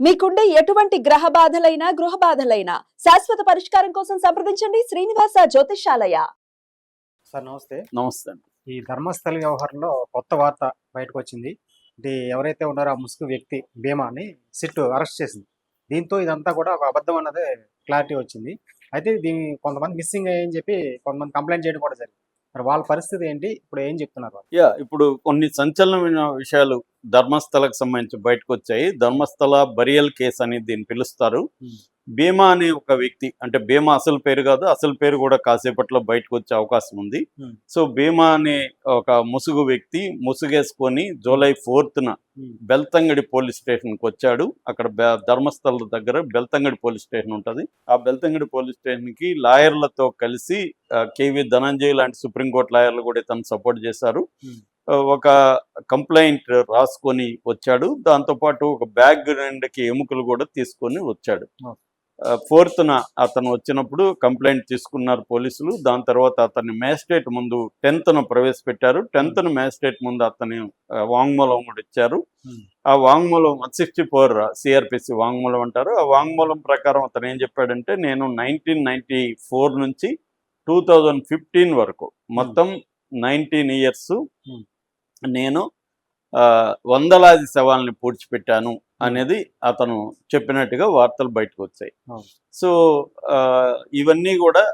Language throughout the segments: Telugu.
మీకుండే ఎటువంటి గ్రహ బాధలైనా గృహ బాధలైనా శాశ్వత పరిష్కారం కోసం సంప్రదించండి శ్రీనివాస జ్యోతిషాలయ. సార్ నమస్తే. నమస్తే ఈ ధర్మస్థల వ్యవహారంలో కొత్త వార్త బయటకు వచ్చింది ఇది ఎవరైతే ఉన్నారో ఆ ముసుగు వ్యక్తి భీమాని సిట్ అరెస్ట్ చేసింది. దీంతో ఇదంతా కూడా ఒక అబద్ధం అన్నదే క్లారిటీ వచ్చింది. అయితే దీని కొంతమంది మిస్సింగ్ అయ్యని చెప్పి కొంతమంది కంప్లైంట్ చేయడం కూడా జరిగింది. మరి వాళ్ళ పరిస్థితి ఏంటి? ఇప్పుడు ఏం చెప్తున్నారు వాళ్ళు? యా ఇప్పుడు కొన్ని సంచలనమైన విషయాలు ధర్మస్థలకు సంబంధించి బయటకు వచ్చాయి ధర్మస్థల బరియల్ కేసు అని దీన్ని పిలుస్తారు. భీమా అనే ఒక వ్యక్తి అంటే భీమా అసలు పేరు కాదు అసలు పేరు కూడా కాసేపట్లో బయటకు వచ్చే అవకాశం ఉంది. సో భీమా అనే ఒక ముసుగు వ్యక్తి ముసుగేసుకొని జూలై ఫోర్త్న బెల్తంగడి పోలీస్ స్టేషన్కి వచ్చాడు. అక్కడ ధర్మస్థల దగ్గర బెల్తంగడి పోలీస్ స్టేషన్ ఉంటుంది. ఆ బెల్తంగడి పోలీస్ స్టేషన్కి లాయర్లతో కలిసి కేవీ ధనంజయ్ లాంటి సుప్రీంకోర్టు లాయర్లు కూడా తను సపోర్ట్ చేశారు. ఒక కంప్లైంట్ రాసుకొని వచ్చాడు. దాంతోపాటు ఒక బ్యాగ్ రెండుకి ఎముకలు కూడా తీసుకొని వచ్చాడు. ఫోర్త్న అతను వచ్చినప్పుడు కంప్లైంట్ తీసుకున్నారు పోలీసులు. దాని తర్వాత అతన్ని మ్యాజిస్ట్రేట్ ముందు టెన్త్న ప్రవేశపెట్టారు. టెన్త్న మ్యాజిస్ట్రేట్ ముందు అతని వాంగ్మూలం కూడా ఇచ్చారు. ఆ వాంగ్మూలం వన్ సిక్స్టీ ఫోర్ సిఆర్పిసి వాంగ్మూలం అంటారు. ఆ వాంగ్మూలం ప్రకారం అతను ఏం చెప్పాడంటే నేను నైన్టీన్ నైన్టీ ఫోర్ నుంచి టూ థౌజండ్ ఫిఫ్టీన్ వరకు మొత్తం నైన్టీన్ ఇయర్స్. నేను వందలాది శవాల్ని పూడ్చిపెట్టాను అనేది అతను చెప్పినట్టుగా వార్తలు బయటకు వచ్చాయి. సో ఇవన్నీ కూడా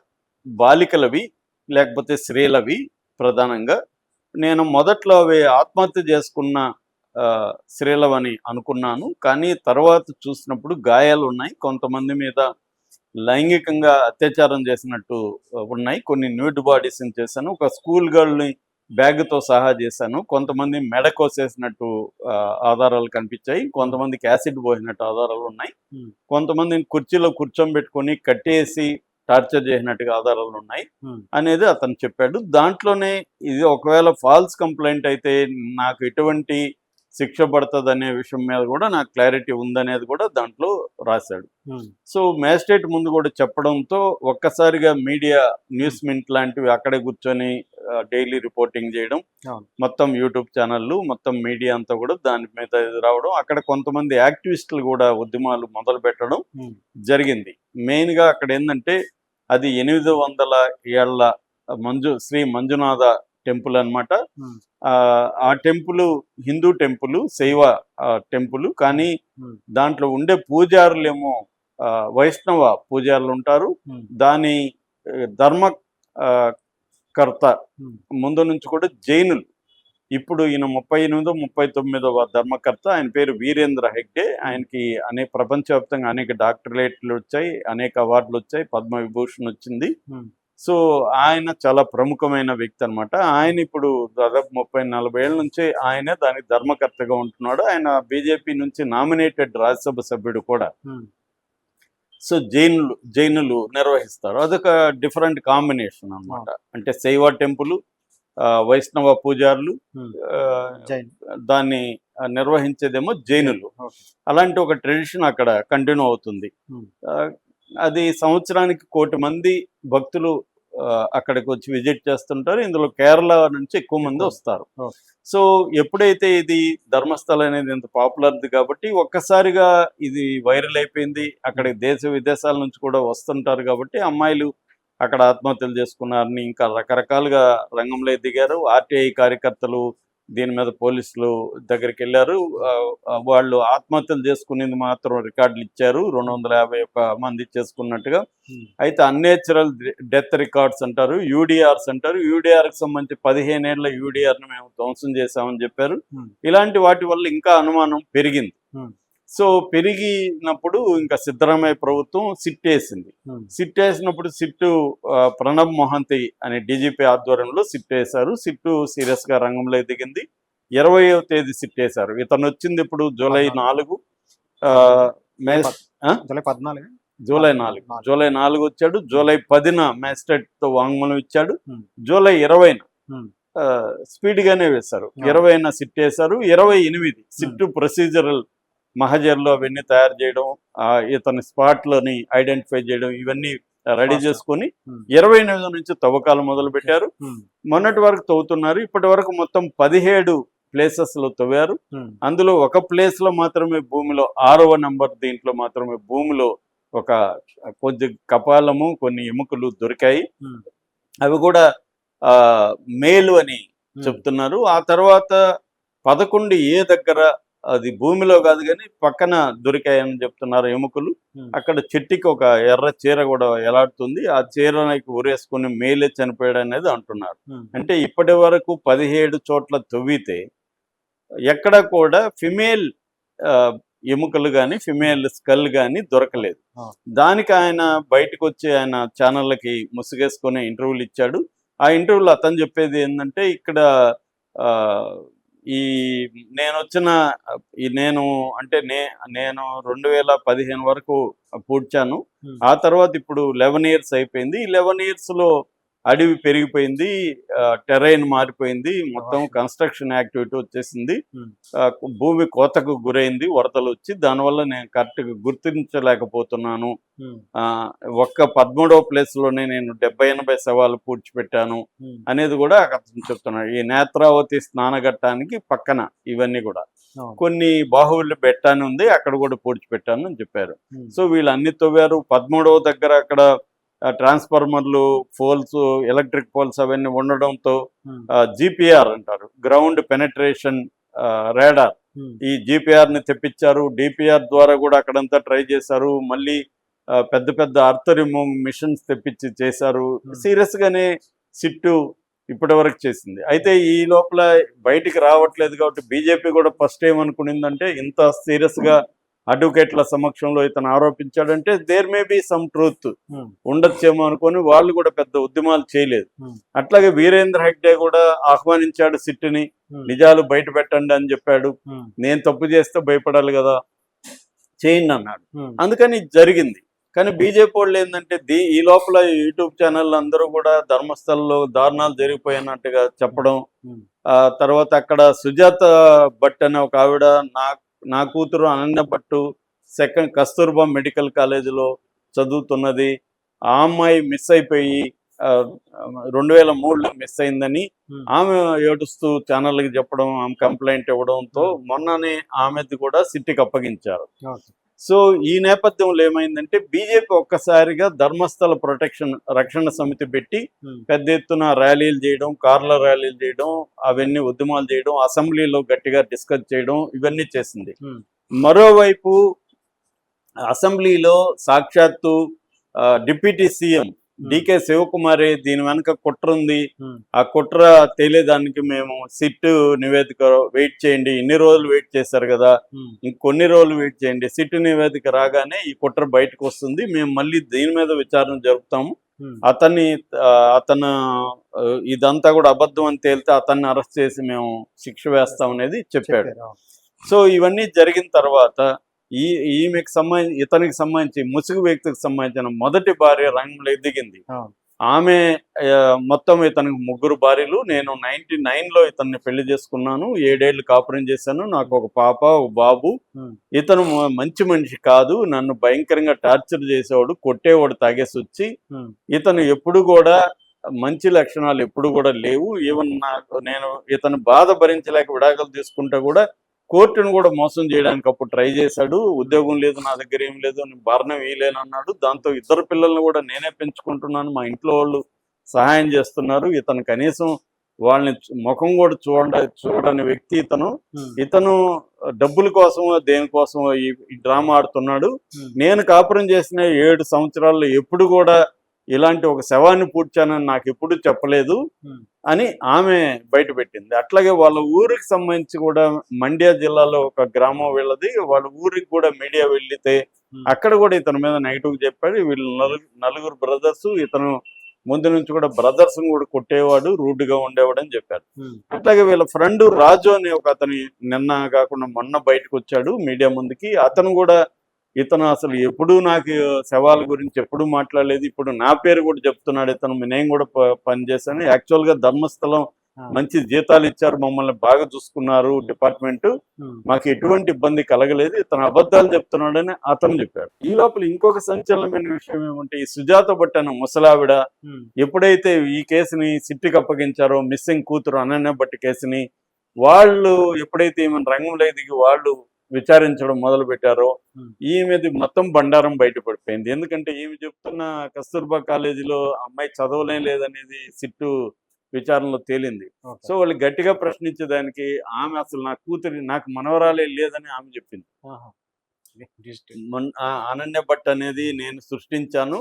బాలికలవి లేకపోతే స్త్రీలవి ప్రధానంగా. నేను మొదట్లో అవి ఆత్మహత్య చేసుకున్న స్త్రీలవని అనుకున్నాను. కానీ తర్వాత చూసినప్పుడు గాయాలు ఉన్నాయి కొంతమంది మీద లైంగికంగా అత్యాచారం చేసినట్టు ఉన్నాయి. కొన్ని న్యూడ్ బాడీస్ చేశాను. ఒక స్కూల్ గర్ల్ని బ్యాగ్తో సహా చేశాను కొంతమంది మెడ కోసేసినట్టు ఆధారాలు కనిపించాయి కొంతమందికి యాసిడ్ పోసినట్టు ఆధారాలు ఉన్నాయి. కొంతమందిని కుర్చీలో కూర్చోబెట్టుకొని కట్టేసి టార్చర్ చేసినట్టుగా ఆధారాలు ఉన్నాయి. అనేది అతను చెప్పాడు దాంట్లోనే ఇది ఒకవేళ ఫాల్స్ కంప్లైంట్ అయితే నాకు ఎటువంటి శిక్ష పడుతుంది అనే విషయం మీద కూడా నాకు క్లారిటీ ఉందనేది కూడా దాంట్లో రాశాడు. సో మ్యాజిస్ట్రేట్ ముందు కూడా చెప్పడంతో ఒక్కసారిగా మీడియా న్యూస్ మింట్ లాంటివి అక్కడే కూర్చొని డైలీ రిపోర్టింగ్ చేయడం. మొత్తం యూట్యూబ్ ఛానళ్ళు మొత్తం మీడియా అంతా కూడా దాని మీద రావడం అక్కడ కొంతమంది యాక్టివిస్టులు కూడా ఉద్యమాలు మొదలు పెట్టడం. జరిగింది మెయిన్గా అక్కడ ఏంటంటే అది ఎనిమిది వందల ఏళ్ళ మంజు శ్రీ మంజునాథ టెంపుల్ అన్నమాట Hmm. ఆ, టెంపుల్ హిందూ టెంపుల్ శైవ టెంపుల్ కానీ. దాంట్లో ఉండే పూజారులేమో వైష్ణవ పూజారులు ఉంటారు. దాని ధర్మ కర్త. ముందు నుంచి కూడా జైనులు. ఇప్పుడు ఈయన ముప్పై ఎనిమిదో ముప్పై తొమ్మిదవ ధర్మకర్త. ఆయన పేరు వీరేంద్ర హెగ్డే. ఆయనకి అనేక ప్రపంచవ్యాప్తంగా అనేక డాక్టరేట్లు వచ్చాయి అనేక అవార్డులు వచ్చాయి పద్మ విభూషణ్ వచ్చింది. సో ఆయన చాలా ప్రముఖమైన వ్యక్తి అన్నమాట. ఆయన ఇప్పుడు దాదాపు ముప్పై నలభై ఏళ్ళ నుంచి ఆయనే దానికి ధర్మకర్తగా ఉంటున్నాడు. ఆయన బీజేపీ నుంచి నామినేటెడ్ రాజ్యసభ సభ్యుడు కూడా. సో జైనులు జైనులు నిర్వహిస్తారు. అదొక డిఫరెంట్ కాంబినేషన్ అన్నమాట. అంటే శైవ టెంపుల్ వైష్ణవ పూజారులు దాన్ని నిర్వహించేదేమో జైనులు. అలాంటి ఒక ట్రెడిషన్ అక్కడ కంటిన్యూ అవుతుంది. అది సంవత్సరానికి కోటి మంది భక్తులు అక్కడికి వచ్చి విజిట్ చేస్తుంటారు ఇందులో కేరళ నుంచి ఎక్కువ మంది. వస్తారు. సో ఎప్పుడైతే ఇది ధర్మస్థల అనేది ఇంత పాపులర్ది కాబట్టి ఒక్కసారిగా ఇది వైరల్ అయిపోయింది అక్కడ దేశ విదేశాల నుంచి కూడా వస్తుంటారు కాబట్టి అమ్మాయిలు అక్కడ ఆత్మహత్యలు చేసుకున్నారని ఇంకా రకరకాలుగా రంగంలో దిగారు ఆర్టీఐ కార్యకర్తలు దీని మీద పోలీసులు దగ్గరికి వెళ్ళారు వాళ్ళు ఆత్మహత్యలు చేసుకునేది మాత్రం రికార్డులు ఇచ్చారు. రెండు వందల యాభై ఒక్క మంది చేసుకున్నట్టుగా. అయితే అన్నేచురల్ డెత్ రికార్డ్స్ అంటారు. యూడిఆర్స్ అంటారు. యూడిఆర్కి సంబంధించి పదిహేనేళ్ళ యూడిఆర్ను మేము ధ్వంసం చేశామని చెప్పారు. ఇలాంటి వాటి వల్ల ఇంకా అనుమానం పెరిగింది. సో పెరిగినప్పుడు ఇంకా సిద్ధరామయ్య ప్రభుత్వం సిట్ వేసింది Hmm. సిట్ వేసినప్పుడు సిట్టు ప్రణబ్ మొహంతి అనే డీజీపీ ఆధ్వర్యంలో సిట్ వేశారు సిట్టు సీరియస్గా రంగంలో దిగింది ఇరవయవ తేదీ సిట్ వేశారు ఇతను వచ్చింది ఇప్పుడు జూలై. నాలుగు. జూలై పద్నాలుగు. జూలై నాలుగు. జూలై నాలుగు వచ్చాడు. జూలై పదిన మ్యాజిస్ట్రేట్తో వాంగ్మూలం ఇచ్చాడు. Hmm. జూలై ఇరవైన. Hmm. స్పీడ్ గానే వేశారు. ఇరవైన సిట్ వేశారు ఇరవై ఎనిమిది. సిట్టు ప్రొసీజరల్ మహజర్లు అవన్నీ తయారు చేయడం ఇతని స్పాట్లోని ఐడెంటిఫై చేయడం ఇవన్నీ రెడీ. చేసుకొని Hmm. ఇరవై ఎనిమిది నుంచి తవ్వకాలు మొదలు పెట్టారు Hmm. మొన్నటి వరకు తవ్వుతున్నారు. ఇప్పటి వరకు మొత్తం పదిహేడు ప్లేసెస్లో తవ్వారు అందులో ఒక ప్లేస్లో మాత్రమే భూమిలో ఆరవ నంబర్ దీంట్లో మాత్రమే భూమిలో ఒక కొద్ది కపాలము కొన్ని ఎముకలు దొరికాయి. అవి కూడా ఆ మేలు అని చెప్తున్నారు. ఆ తర్వాత పదకొండు ఏ దగ్గర అది భూమిలో కాదు కానీ పక్కన దొరికాయని చెప్తున్నారు ఎముకలు. అక్కడ చెట్టుకి ఒక ఎర్ర చీర కూడా ఎలాడుతుంది. ఆ చీరకి ఊరేసుకుని మేలే చనిపోయాడు అనేది అంటున్నారు. అంటే ఇప్పటి వరకు పదిహేడు చోట్ల తవ్వితే ఎక్కడ కూడా ఫిమేల్ ఎముకలు కానీ ఫిమేల్ స్కల్ కానీ దొరకలేదు. దానికి ఆయన బయటకు వచ్చి ఆయన ఛానళ్ళకి ముసుగేసుకొని ఇంటర్వ్యూలు ఇచ్చాడు. ఆ ఇంటర్వ్యూలో అతను చెప్పేది ఏంటంటే ఇక్కడ ఈ నేను వచ్చిన ఈ నేను అంటే నే నేను రెండు వేల పదిహేను వరకు పూడ్చాను. ఆ తర్వాత ఇప్పుడు లెవెన్ ఇయర్స్ అయిపోయింది. ఈ లెవెన్ ఇయర్స్లో అడవి పెరిగిపోయింది టెరైన్ మారిపోయింది మొత్తం కన్స్ట్రక్షన్ యాక్టివిటీ వచ్చేసింది. భూమి కోతకు గురైంది వరదలు వచ్చి దానివల్ల నేను కరెక్ట్గా గుర్తించలేకపోతున్నాను. ఒక్క పదమూడవ ప్లేస్లోనే నేను డెబ్బై ఎనభై సవాలు పూడ్చిపెట్టాను అనేది కూడా అతను చెప్తున్నాడు. ఈ నేత్రావతి స్నానఘట్టానికి పక్కన ఇవన్నీ కూడా. కొన్ని బాహుబలి బెట్టాని ఉంది అక్కడ కూడా పూడ్చిపెట్టాను అని చెప్పారు. సో వీళ్ళు అన్ని తవ్వారు. పదమూడవ దగ్గర అక్కడ ట్రాన్స్ఫార్మర్లు పోల్స్ ఎలక్ట్రిక్ పోల్స్ అవన్నీ ఉండడంతో జిపిఆర్ అంటారు. గ్రౌండ్ పెనట్రేషన్ రేడార్ ఈ జిపిఆర్ని తెప్పించారు. డిపిఆర్ ద్వారా కూడా అక్కడంతా ట్రై చేశారు. మళ్ళీ పెద్ద పెద్ద అర్త్ రిమూవ్ మిషన్స్ తెప్పించి చేశారు. Hmm. సీరియస్ గానే సిట్టు ఇప్పటి వరకు చేసింది. అయితే ఈ లోపల బయటికి రావట్లేదు కాబట్టి బీజేపీ కూడా ఫస్ట్ ఏమనుకునిందంటే ఇంత సీరియస్గా అడ్వకేట్ల సమక్షంలో ఇతను ఆరోపించాడంటే there may be some truth ఉండొచ్చేమో అనుకొని వాళ్ళు కూడా పెద్ద ఉద్యమాలు చేయలేదు. Hmm. అట్లాగే వీరేంద్ర హెగ్డే కూడా ఆహ్వానించాడు సిట్టుని ఉమ్, నిజాలు బయట పెట్టండి అని చెప్పాడు. ఉమ్, నేను తప్పు చేస్తే భయపడాలి కదా చేయండి అన్నాడు. అందుకని జరిగింది. కానీ బీజేపీ వాళ్ళు ఏంటంటే దీ ఈ లోపల యూట్యూబ్ ఛానల్ అందరూ కూడా ధర్మస్థలంలో దారుణాలు జరిగిపోయినట్టుగా చెప్పడం తర్వాత అక్కడ సుజాత భట్ అనే ఒక ఆవిడ నా నా కూతురు అనన్య భట్టు సెకండ్ కస్తూర్బా మెడికల్ కాలేజీలో చదువుతున్నది. ఆ అమ్మాయి మిస్ అయిపోయి రెండు వేల మూడులో మిస్ అయిందని ఆమె ఏడుస్తూ ఛానల్కి చెప్పడం ఆమె కంప్లైంట్ ఇవ్వడంతో మొన్ననే ఆమెది కూడా సిట్టికి అప్పగించారు. సో ఈ నేపథ్యంలో ఏమైందంటే బీజేపీ ఒక్కసారిగా ధర్మస్థల ప్రొటెక్షన్ రక్షణ సమితి పెట్టి ఉమ్, పెద్ద ఎత్తున ర్యాలీలు చేయడం కార్ల ర్యాలీలు చేయడం అవన్నీ ఉద్యమాలు చేయడం అసెంబ్లీలో గట్టిగా డిస్కస్ చేయడం ఇవన్నీ చేసింది. ఉమ్, మరోవైపు అసెంబ్లీలో సాక్షాత్తు డిప్యూటీ సీఎం డికే శివకుమారి దీని వెనక కుట్ర ఉంది. ఆ కుట్ర తేలేదానికి మేము సిట్ నివేదిక వెయిట్ చేయండి. ఇన్ని రోజులు వెయిట్ చేశారు కదా. ఇంకొన్ని రోజులు వెయిట్ చేయండి. సిట్ నివేదిక రాగానే ఈ కుట్ర బయటకు వస్తుంది. మేము మళ్ళీ దీని మీద విచారణ జరుపుతాము. అతన్ని అతను ఇదంతా కూడా అబద్ధం అని తేలితే అతన్ని అరెస్ట్ చేసి మేము శిక్ష వేస్తాం అనేది చెప్పాడు. సో ఇవన్నీ జరిగిన తర్వాత ఈ ఈమెకి సంబంధించి ఇతనికి సంబంధించి ముసుగు వ్యక్తికి సంబంధించిన మొదటి భార్య రంగంలో దిగింది. ఆమె మొత్తం ఇతనికి ముగ్గురు భార్యలు. నేను నైన్టీ లో ఇతన్ని పెళ్ళి చేసుకున్నాను. ఏడేళ్ళు కాపురం చేశాను. నాకు ఒక పాప ఒక బాబు. ఇతను మంచి మనిషి కాదు. నన్ను భయంకరంగా టార్చర్ చేసేవాడు. కొట్టేవాడు తాగేసి వచ్చి ఇతను ఎప్పుడు కూడా మంచి లక్షణాలు ఎప్పుడు కూడా లేవు. ఈవెన్ నాకు నేను ఇతను బాధ భరించలేక విడాకులు తీసుకుంటే కూడా కోర్టును కూడా మోసం చేయడానికి అప్పుడు ట్రై చేశాడు. ఉద్యోగం లేదు నా దగ్గర ఏం లేదు నేను భరణం వేయలేను అన్నాడు. దాంతో ఇద్దరు పిల్లల్ని కూడా నేనే పెంచుకుంటున్నాను. మా ఇంట్లో వాళ్ళు సహాయం చేస్తున్నారు. ఇతను కనీసం వాళ్ళని ముఖం కూడా చూడ చూడని వ్యక్తి ఇతను. ఇతను డబ్బుల కోసమో దేనికోసమో ఈ డ్రామా ఆడుతున్నాడు. నేను కాపురం చేసిన ఏడు సంవత్సరాల్లో ఎప్పుడు కూడా ఇలాంటి ఒక శవాన్ని పూడ్చానని నాకు ఎప్పుడు చెప్పలేదు అని ఆమె బయట పెట్టింది. అట్లాగే వాళ్ళ ఊరికి సంబంధించి కూడా మండ్య జిల్లాలో ఒక గ్రామం వెళ్ళది. వాళ్ళ ఊరికి కూడా మీడియా వెళ్ళితే అక్కడ కూడా ఇతని మీద నెగిటివ్ చెప్పాడు. వీళ్ళు నలుగురు బ్రదర్స్ ఇతను ముందు నుంచి కూడా బ్రదర్స్ కూడా కొట్టేవాడు రూడ్గా ఉండేవాడు అని చెప్పారు. అట్లాగే వీళ్ళ ఫ్రెండ్ రాజు అనే ఒక అతని నిన్న కాకుండా మొన్న బయటకు వచ్చాడు మీడియా ముందుకి. అతను కూడా ఇతను అసలు ఎప్పుడూ నాకు శవాల గురించి ఎప్పుడూ మాట్లాడలేదు. ఇప్పుడు నా పేరు కూడా చెప్తున్నాడు ఇతను. నేను కూడా పనిచేశాను. యాక్చువల్గా ధర్మస్థలం మంచి జీతాలు ఇచ్చారు. మమ్మల్ని బాగా చూసుకున్నారు డిపార్ట్మెంట్. మాకు ఎటువంటి ఇబ్బంది కలగలేదు. ఇతను అబద్ధాలు చెప్తున్నాడని అతను చెప్పాడు. ఈ లోపల ఇంకొక సంచలనమైన విషయం ఏమంటే ఈ సుజాత భట్ ముసలావిడ ఎప్పుడైతే ఈ కేసుని సిట్టికి అప్పగించారో మిస్సింగ్ కూతురు అనన్య భట్ కేసుని వాళ్ళు ఎప్పుడైతే ఈమెను రంగంలో దిగి వాళ్ళు విచారించడం మొదలు పెట్టారో. ఈమెది మొత్తం బండారం బయటపడిపోయింది ఎందుకంటే ఈమె చెప్తున్న కస్తూర్బా కాలేజీలో అమ్మాయి చదవలే లేదనేది సిట్టు విచారణలో తేలింది. సో వాళ్ళు గట్టిగా ప్రశ్నించేదానికి ఆమె అసలు నా కూతురి నాకు మనవరాలే లేదని ఆమె చెప్పింది అనన్య భట్ అనేది నేను సృష్టించాను.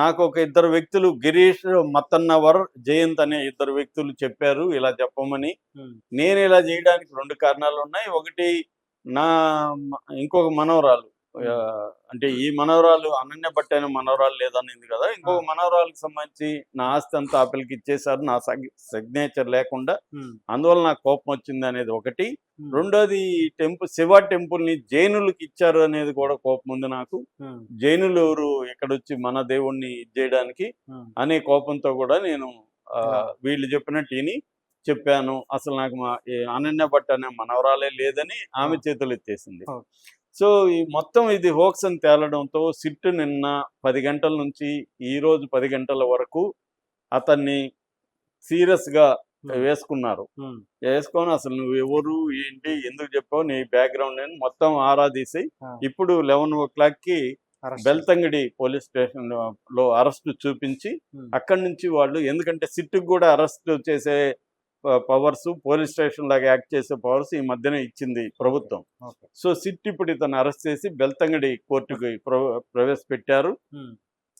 నాకు ఒక ఇద్దరు వ్యక్తులు గిరీష్ మత్తన్నవర్ జయంత్ అనే ఇద్దరు వ్యక్తులు చెప్పారు ఇలా చెప్పమని. నేను ఇలా చేయడానికి రెండు కారణాలు ఉన్నాయి ఒకటి నా ఇంకొక మనవరాలు అంటే ఈ మనవరాలు అనన్య భట్ అనే మనవరాలు లేదనింది కదా ఇంకొక మనవరాలకు సంబంధించి నా ఆస్తి అంతా ఆపిల్కి ఇచ్చేసారు నా సిగ్నేచర్ లేకుండా. అందువల్ల నాకు కోపం వచ్చింది అనేది ఒకటి. రెండోది టెంపుల్ శివ టెంపుల్ని జైనులకు ఇచ్చారు అనేది కూడా కోపం ఉంది నాకు. జైనులు ఎవరు ఇక్కడ వచ్చి మన దేవుణ్ణి ఇది చేయడానికి. అనే కోపంతో కూడా నేను. వీళ్ళు చెప్పినట్టు చెప్పాను అసలు నాకు మా అనన్య భట్ అనే మనవరాలే లేదని ఆమె. చేతులు ఎత్తేసింది. సో ఈ మొత్తం ఇది హోక్స్ అని తేలడంతో సిట్ నిన్న పది గంటల నుంచి ఈ రోజు పది గంటల వరకు అతన్ని సీరియస్గా ఉమ్. వేసుకున్నారు. వేసుకొని అసలు నువ్వు ఎవరు ఏంటి ఎందుకు చెప్పావు నీ బ్యాక్గ్రౌండ్ అని మొత్తం ఆరాధీసి. ఇప్పుడు లెవెన్ ఓ క్లాక్కి అరెస్ట్ బెల్తంగడి పోలీస్ స్టేషన్లో అరెస్ట్ చూపించి. అక్కడి నుంచి వాళ్ళు ఎందుకంటే సిట్టుకు కూడా అరెస్ట్ చేసే పవర్స్ పోలీస్ స్టేషన్ లాగా యాక్ట్ చేసే పవర్స్ ఈ మధ్యన ఇచ్చింది ప్రభుత్వం. సో సిట్ ఇప్పుడు ఇతను అరెస్ట్ చేసి బెల్తంగడి కోర్టుకి ప్ర- ప్రవేశపెట్టారు.